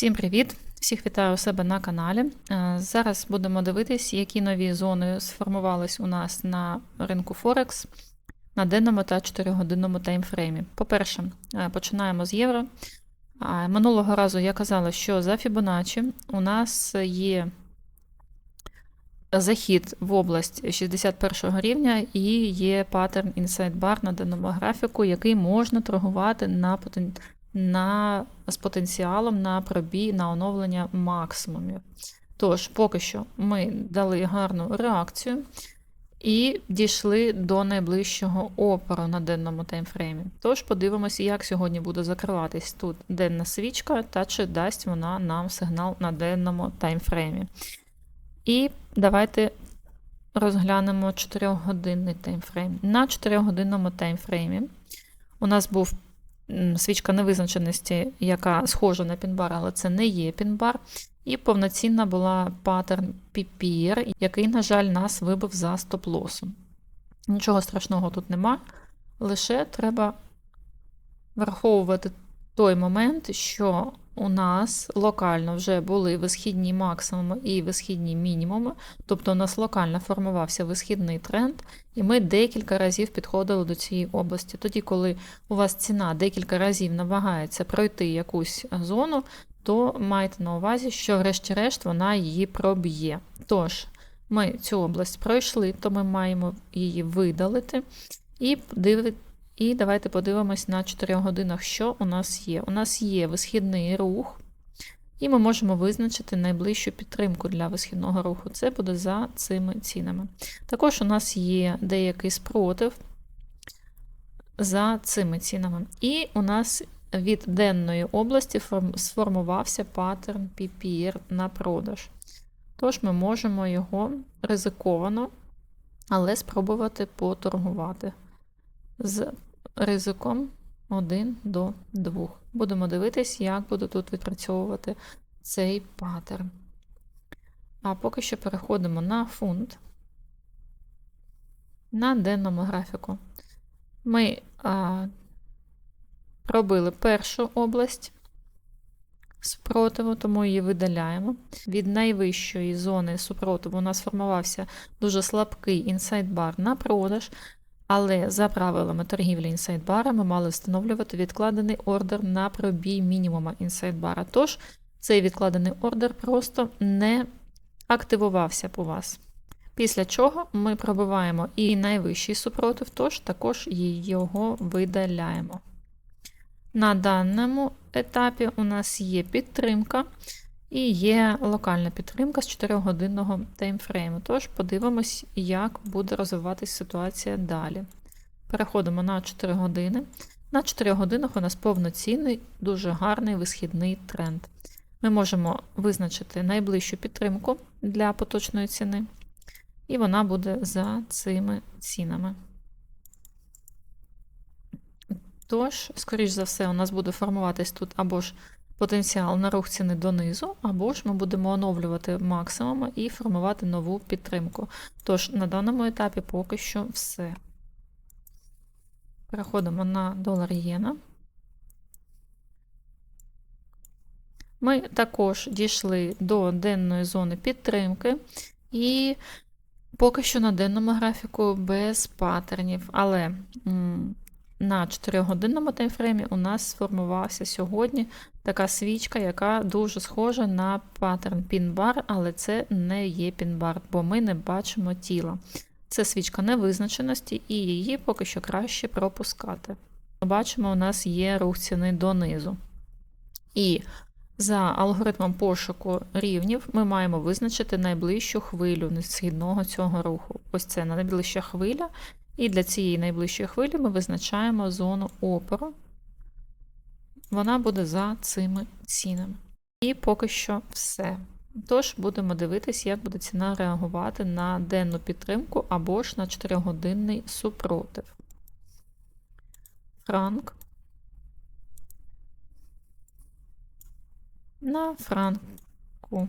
Всім привіт! Всіх вітаю у себе на каналі. Е, Зараз будемо дивитись, які нові зони сформувались у нас на ринку Форекс на денному та 4-годинному таймфреймі. По-перше, е, починаємо з євро. Минулого разу я казала, що за Fibonacci у нас є захід в область 61 рівня і є паттерн Bar на денному графіку, який можна торгувати на потен... на... з потенціалом на пробій на оновлення максимумів. Тож, поки що ми дали гарну реакцію і дійшли до найближчого опору на денному таймфреймі. Тож подивимося, як сьогодні буде закриватись тут денна свічка, та чи дасть вона нам сигнал на денному таймфреймі. І давайте розглянемо 4-годинний таймфрейм. На 4-годинному таймфреймі у нас був свічка невизначеності, яка схожа на пінбар, але це не є пінбар. І повноцінна була паттерн PPR, який, на жаль, нас вибив за стоп-лосом. Нічого страшного тут нема, лише треба враховувати той момент, що у нас локально вже були висхідні максимуми і висхідні мінімуми, тобто у нас локально формувався висхідний тренд, і ми декілька разів підходили до цієї області. Тоді, коли у вас ціна декілька разів намагається пройти якусь зону, то майте на увазі, що, врешті-решт, вона її проб'є. Тож, ми цю область пройшли, то ми маємо її видалити і дивити. І давайте подивимось на 4 годинах, що у нас є. У нас є висхідний рух, і ми можемо визначити найближчу підтримку для висхідного руху. Це буде за цими цінами. Також у нас є деякий спротив за цими цінами. І у нас від денної області сформувався паттерн PPR на продаж. Тож ми можемо його ризиковано, але спробувати поторгувати. З ризиком 1 до 2. Будемо дивитись, як буду тут відпрацьовувати цей паттерн. А поки що переходимо на фунт. На денному графіку. Ми а, пробили першу область супротиву, тому її видаляємо. Від найвищої зони супротиву у нас сформувався дуже слабкий інсайд-бар на продаж. Але за правилами торгівлі інсайдбара ми мали встановлювати відкладений ордер на пробій мінімума інсайдбара. Тож цей відкладений ордер просто не активувався по вас. Після чого ми пробиваємо і найвищий супротив, тож також його видаляємо. На даному етапі у нас є підтримка і є локальна підтримка з 4-годинного таймфрейму. Тож подивимось, як буде розвиватися ситуація далі. Переходимо на 4 години. На 4 годинах у нас повноцінний, дуже гарний висхідний тренд. Ми можемо визначити найближчу підтримку для поточної ціни, і вона буде за цими цінами. Тож, скоріш за все, у нас буде формуватись тут або ж потенціал на рух ціни донизу, або ж ми будемо оновлювати максимуми і формувати нову підтримку. Тож, на даному етапі поки що все. Переходимо на долар єна. Ми також дійшли до денної зони підтримки, і поки що на денному графіку без паттернів, але на 4-годинному таймфреймі у нас сформувався сьогодні така свічка, яка дуже схожа на паттерн пін-бар, але це не є пін-бар, бо ми не бачимо тіла. Це свічка невизначеності, і її поки що краще пропускати. Бачимо, у нас є рух ціни донизу. І за алгоритмом пошуку рівнів ми маємо визначити найближчу хвилю східного цього руху. Ось це найближча хвиля, і для цієї найближчої хвилі ми визначаємо зону опору. Вона буде за цими цінами. І поки що все. Тож, будемо дивитися, як буде ціна реагувати на денну підтримку або ж на 4-годинний супротив. Франк. На франку.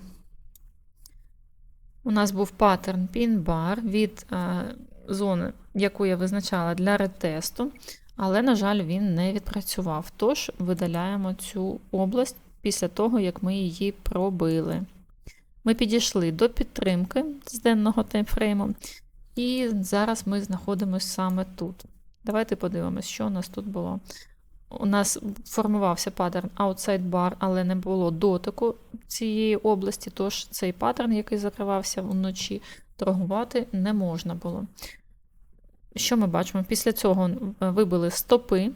У нас був паттерн пін-бар від е, зони, яку я визначала для ретесту, але, на жаль, він не відпрацював. Тож видаляємо цю область після того, як ми її пробили. Ми підійшли до підтримки з денного таймфрейму, і зараз ми знаходимося саме тут. Давайте подивимось, що у нас тут було. У нас формувався паттерн outside bar, але не було дотику цієї області, тож цей паттерн, який закривався вночі, торгувати не можна було. Що ми бачимо? Після цього вибили стопи,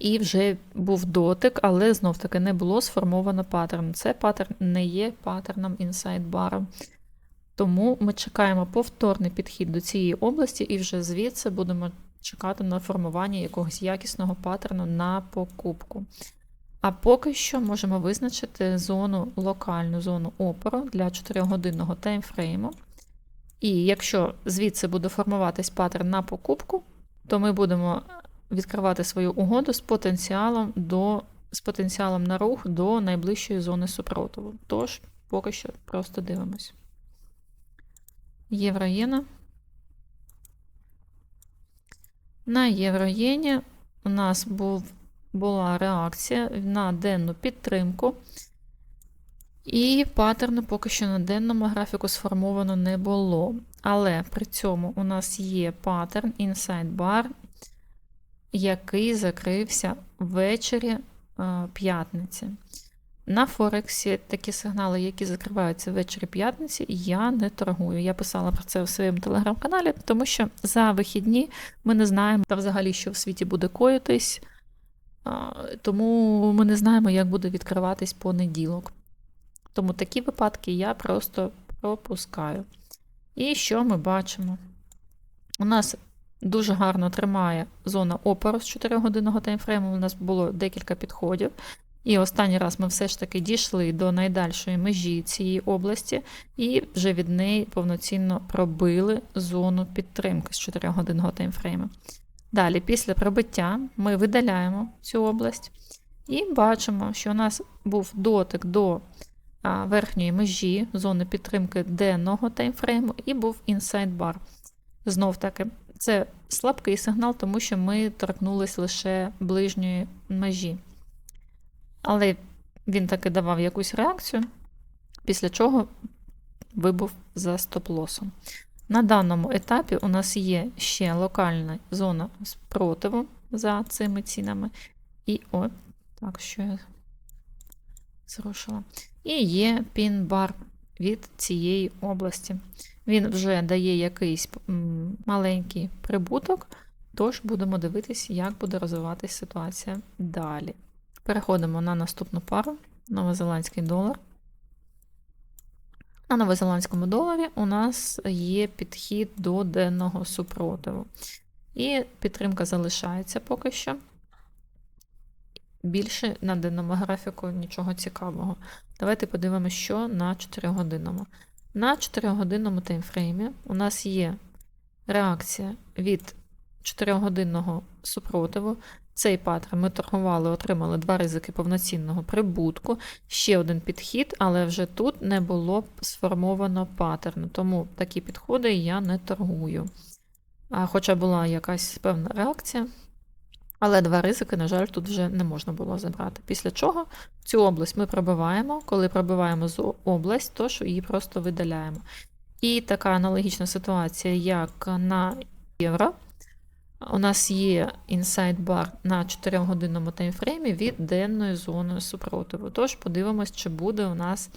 і вже був дотик, але знов-таки не було сформовано паттерн. Це паттерн не є паттерном bar. Тому ми чекаємо повторний підхід до цієї області, і вже звідси будемо чекати на формування якогось якісного паттерну на покупку. А поки що можемо визначити зону, локальну зону опору для 4-годинного таймфрейму. І якщо звідси буде формуватись паттерн на покупку, то ми будемо відкривати свою угоду з потенціалом до, з потенціалом на рух до найближчої зони супротиву. Тож, поки що просто дивимось. Євроєна. На євроєні у нас був, була реакція на денну підтримку. І паттерну поки що на денному графіку сформовано не було. Але при цьому у нас є паттерн Inside Bar, який закрився ввечері е, п'ятниці. На Форексі такі сигнали, які закриваються ввечері п'ятниці, я не торгую. Я писала про це у своєму телеграм-каналі, тому що за вихідні ми не знаємо взагалі, що в світі буде коїтись, тому ми не знаємо, як буде відкриватись понеділок. Тому такі випадки я просто пропускаю. І що ми бачимо? У нас дуже гарно тримає зона опору з 4-годинного таймфрейму. У нас було декілька підходів. І останній раз ми все ж таки дійшли до найдальшої межі цієї області, і вже від неї повноцінно пробили зону підтримки з 4-годинного таймфрейму. Далі, після пробиття, ми видаляємо цю область і бачимо, що у нас був дотик до верхньої межі зони підтримки денного таймфрейму, і був inside bar. Знов таки, це слабкий сигнал, тому що ми торкнулись лише ближньої межі. Але він таки давав якусь реакцію, після чого вибув за стоп-лосом. На даному етапі у нас є ще локальна зона спротиву за цими цінами. І от, так, що я зрушила. І є пін-бар від цієї області. Він вже дає якийсь маленький прибуток, тож будемо дивитися, як буде розвиватися ситуація далі. Переходимо на наступну пару новозеландський долар. На новозеландському доларі у нас є підхід до денного супротиву. І підтримка залишається поки що. Більше на денному графіку нічого цікавого. Давайте подивимося, що на 4-годинному. На 4-годинному таймфреймі у нас є реакція від 4-годинного супротиву. Цей паттерн ми торгували, отримали два ризики повноцінного прибутку. Ще один підхід, але вже тут не було сформовано паттерну, тому такі підходи я не торгую. А Хоча була якась певна реакція, але два ризики, на жаль, тут вже не можна було забрати. Після чого цю область ми пробиваємо. Коли пробиваємо з область, то що її просто видаляємо. І така аналогічна ситуація, як на євро. У нас є bar на 4-годинному таймфреймі від денної зони супротиву. Тож подивимось, чи буде у нас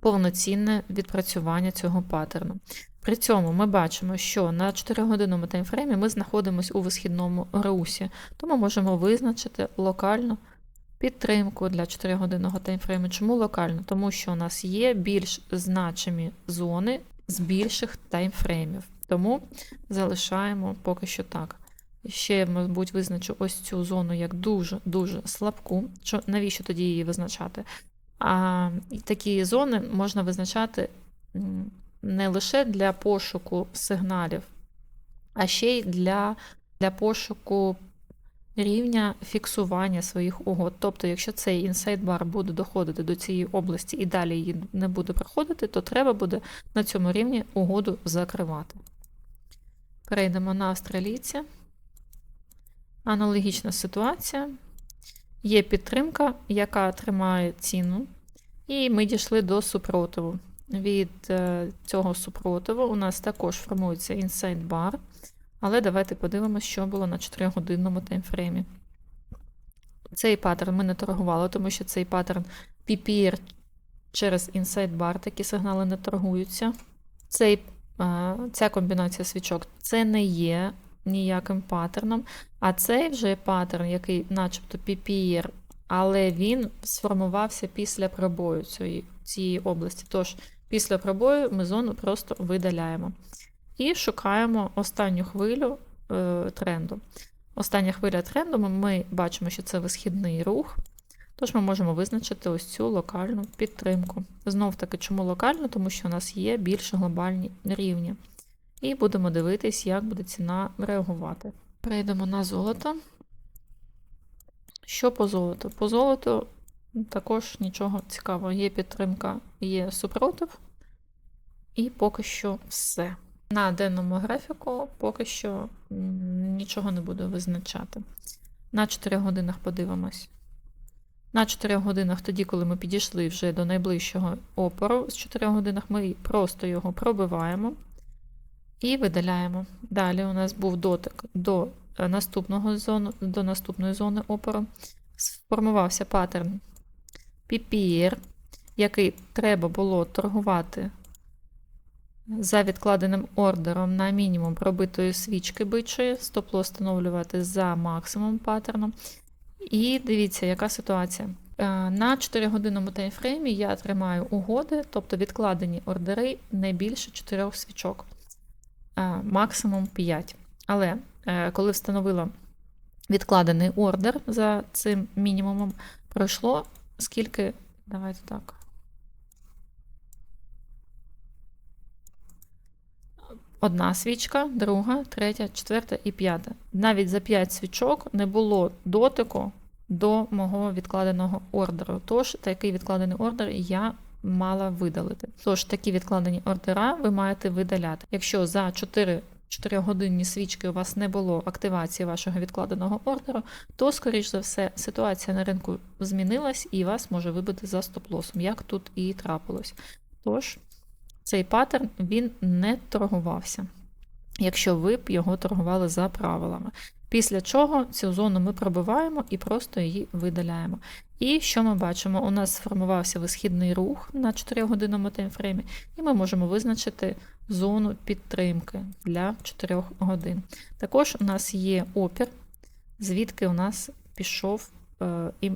повноцінне відпрацювання цього паттерну. При цьому ми бачимо, що на 4-годинному таймфреймі ми знаходимося у висхідному русі, тому можемо визначити локальну підтримку для 4-годинного таймфрейму. Чому локально? Тому що у нас є більш значимі зони з більших таймфреймів. Тому залишаємо поки що так. Ще, мабуть, визначу ось цю зону як дуже-дуже слабку. Що, Навіщо тоді її визначати? А такі зони можна визначати не лише для пошуку сигналів, а ще й для, для пошуку рівня фіксування своїх угод. Тобто, якщо цей інсайдбар буде доходити до цієї області і далі її не буде проходити, то треба буде на цьому рівні угоду закривати. Перейдемо на австралійця. Аналогічна ситуація. Є підтримка, яка тримає ціну, і ми дійшли до супротиву. Від е, цього супротиву у нас також формується інсайд бар, але давайте подивимося, що було на 4-годинному таймфреймі. Цей паттерн ми не торгували, тому що цей паттерн PPR через інсайд бар такі сигнали не торгуються. Цей, е, ця комбінація свічок це не є ніяким паттерном, а цей вже паттерн, який начебто PPR, але він сформувався після пробою цієї, цієї області. Тож, після пробою ми зону просто видаляємо. І шукаємо останню хвилю е, тренду. Остання хвиля тренду ми, бачимо, що це висхідний рух. Тож ми можемо визначити ось цю локальну підтримку. Знов таки, чому локальну? Тому що у нас є більш глобальні рівні. І будемо дивитись, як буде ціна реагувати. Перейдемо на золото. Що по золоту? По золоту також нічого цікавого. Є підтримка, є супротив. І поки що все. На денному графіку поки що нічого не буду визначати. На 4 годинах подивимось. На 4 годинах, тоді, коли ми підійшли вже до найближчого опору, з 4 годинах ми просто його пробиваємо і видаляємо. Далі у нас був дотик до е, наступного зону, до наступної зони опору. Сформувався паттерн PPR, який треба було торгувати за відкладеним ордером на мінімум пробитої свічки бичої, стоп-лосс встановлювати за максимум паттерном. І дивіться, яка ситуація. Е, На 4-годинному таймфреймі я тримаю угоди, тобто відкладені ордери не більше 4 свічок, максимум 5. Але е, коли встановила відкладений ордер за цим мінімумом, пройшло скільки. Давайте так. Одна свічка, друга, третя, четверта і п'ята. Навіть за 5 свічок не було дотику до мого відкладеного ордеру. Тож такий відкладений ордер я мала видалити. Тож такі відкладені ордера ви маєте видаляти. Якщо за 4 4-годинні свічки у вас не було активації вашого відкладеного ордеру, то, скоріш за все, ситуація на ринку змінилась і вас може вибити за стоп-лосом, як тут і трапилось. Тож. Цей паттерн він не торгувався, якщо ви б його торгували за правилами. Після чого цю зону ми пробиваємо і просто її видаляємо. І що ми бачимо? У нас сформувався висхідний рух на 4-годинному таймфреймі, і ми можемо визначити зону підтримки для 4 годин. Також у нас є опір, звідки у нас пішов е, і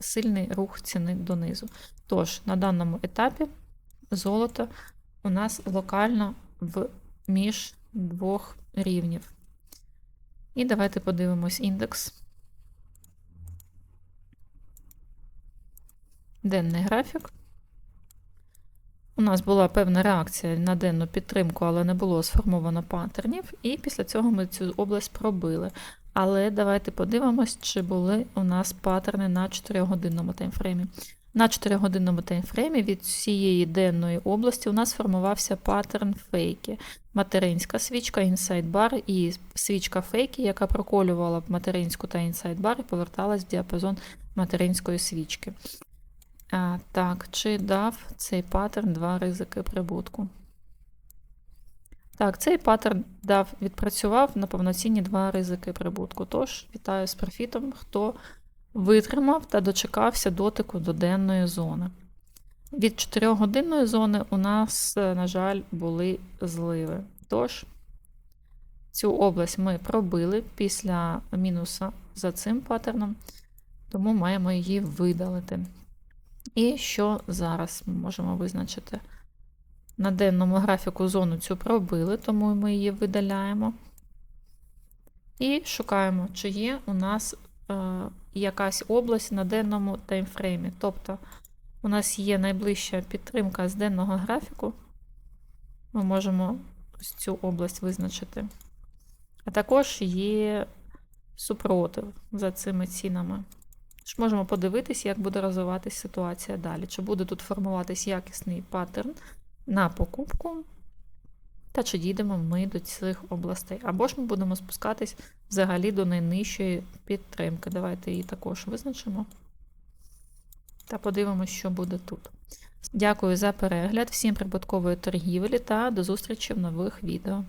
сильний рух ціни донизу. Тож, на даному етапі золото у нас локально в між двох рівнів. І давайте подивимось індекс. Денний графік. У нас була певна реакція на денну підтримку, але не було сформовано паттернів, і після цього ми цю область пробили. Але давайте подивимось, чи були у нас паттерни на 4-годинному таймфреймі. На 4-годинному таймфреймі від цієї денної області у нас формувався паттерн фейки. Материнська свічка, інсайд-бар і свічка фейки, яка проколювала материнську та інсайд-бар і поверталась в діапазон материнської свічки. Так, чи дав цей паттерн два ризики прибутку? Так, цей паттерн дав, відпрацював на повноцінні два ризики прибутку. Тож, вітаю з профітом, хто витримав та дочекався дотику до денної зони. Від 4-годинної зони у нас, е, на жаль, були зливи. Тож, цю область ми пробили після мінуса за цим паттерном, тому маємо її видалити. І що зараз ми можемо визначити? На денному графіку зону цю пробили, тому ми її видаляємо. І шукаємо, чи є у нас е, якась область на денному таймфреймі. Тобто у нас є найближча підтримка з денного графіку. Ми можемо ось цю область визначити. А також є супротив за цими цінами. Тож можемо подивитись, як буде розвиватися ситуація далі. Чи буде тут формуватись якісний паттерн на покупку та чи дійдемо ми до цих областей. Або ж ми будемо спускатись взагалі до найнижчої підтримки. Давайте її також визначимо. Та подивимося, що буде тут. Дякую за перегляд, всім прибуткової торгівлі та до зустрічі в нових відео.